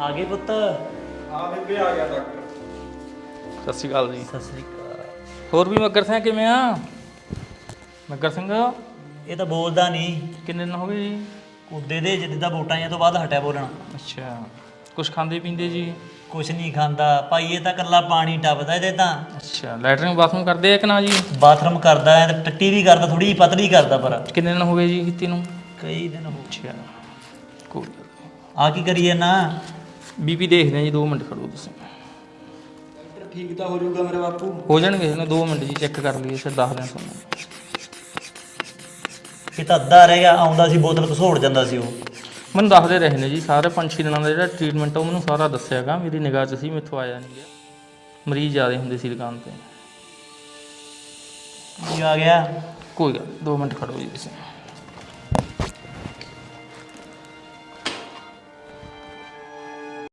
ਆ ਗਏ ਪੁੱਤ। ਹਾਂ ਬੇਬੇ ਆ ਗਿਆ ਡਾਕਟਰ ਸਤਿ ਸ਼੍ਰੀ ਅਕਾਲ ਜੀ। ਸਤਿ ਸ੍ਰੀ ਅਕਾਲ। ਹੋਰ ਵੀ ਮੱਗਰ ਸਿੰਘ ਕਿਵੇਂ ਆ? ਮੱਗਰ ਸਿੰਘ? ਇਹ ਤਾਂ ਬੋਲਦਾ ਨਹੀਂ। ਕਿੰਨੇ ਦਿਨ ਹੋ ਗਏ ਜੀ? ਕੁੱਦੇ ਦੇ ਜਿੱਦਾਂ ਵੋਟਾਂ ਆਈਆਂ ਤੋਂ ਬਾਅਦ ਹਟਿਆ ਬੋਲਣਾ। ਅੱਛਾ। ਕੁਝ ਖਾਂਦੇ ਪੀਂਦੇ ਜੀ? ਕੁਛ ਨਹੀਂ ਖਾਂਦਾ। ਭਾਈ ਇਹ ਤਾਂ ਕੱਲਾ ਪਾਣੀ ਟੱਪਦਾ ਇਹਦੇ ਤਾਂ। ਅੱਛਾ। ਲੈਟਰਿੰਗ ਬਾਥਰੂਮ ਕਰਦੇ ਆ ਕਿ ਨਾ ਜੀ? ਬਾਥਰੂਮ ਕਰਦਾ ਹੈ ਤੇ ਟੱਟੀ ਵੀ ਕਰਦਾ ਥੋੜੀ ਜਿਹੀ ਪਤਲੀ ਕਰਦਾ ਪਰ। ਕਿੰਨੇ ਦਿਨ ਹੋ ਗਏ ਜੀ ਕੀਤੀ ਨੂੰ? ਕਈ ਦਿਨ ਹੋ ਅੱਛਾ। ਕੋਈ ਆ ਕੀ ਕਰੀਏ ਨਾ? ਬੀਪੀ ਦੇਖਦੇ ਆ ਜੀ 2 ਮਿੰਟ ਖੜੋ ਤੁਸੀਂ। ਡਾਕਟਰ ਠੀਕ ਤਾਂ ਹੋ ਜਾਊਗਾ ਮੇਰੇ ਬਾਪੂ। ਹੋ ਜਾਣਗੇ ਨਾ 2 ਮਿੰਟ ਜੀ ਚੈੱਕ ਕਰ ਲਈਏ ਫਿਰ ਦੱਸ ਦਿਆਂ ਤੁਹਾਨੂੰ। ਇਹ ਤਾਂ ਅੱਧਾ ਰਹਿ ਗਿਆ ਆਉਂਦਾ ਸੀ ਬੋਤਲ ਘਸੋੜ ਜਾਂਦਾ ਸੀ ਉਹ। ਮੈਨੂੰ ਦੱਸਦੇ ਰਹੇ ਨੇ ਜੀ ਸਾਰੇ ਪੰਜ ਛੇ ਦਿਨਾਂ ਦਾ ਜਿਹੜਾ ਟ੍ਰੀਟਮੈਂਟ ਉਹ ਮੈਨੂੰ ਸਾਰਾ ਦੱਸਿਆਗਾ ਮੇਰੀ ਨਿਗਾਹ 'ਚ ਸੀ ਮੈਥੋਂ ਆਇਆ ਨਹੀਂ ਗਿਆ। ਮਰੀਜ਼ ਜ਼ਿਆਦਾ ਹੁੰਦੇ ਸੀ ਦੁਕਾਨ ਤੇ। ਕੀ ਆ ਗਿਆ। ਕੋਈ ਗੱਲ 2 ਮਿੰਟ ਖੜੋ ਜੀ ਤੁਸੀਂ।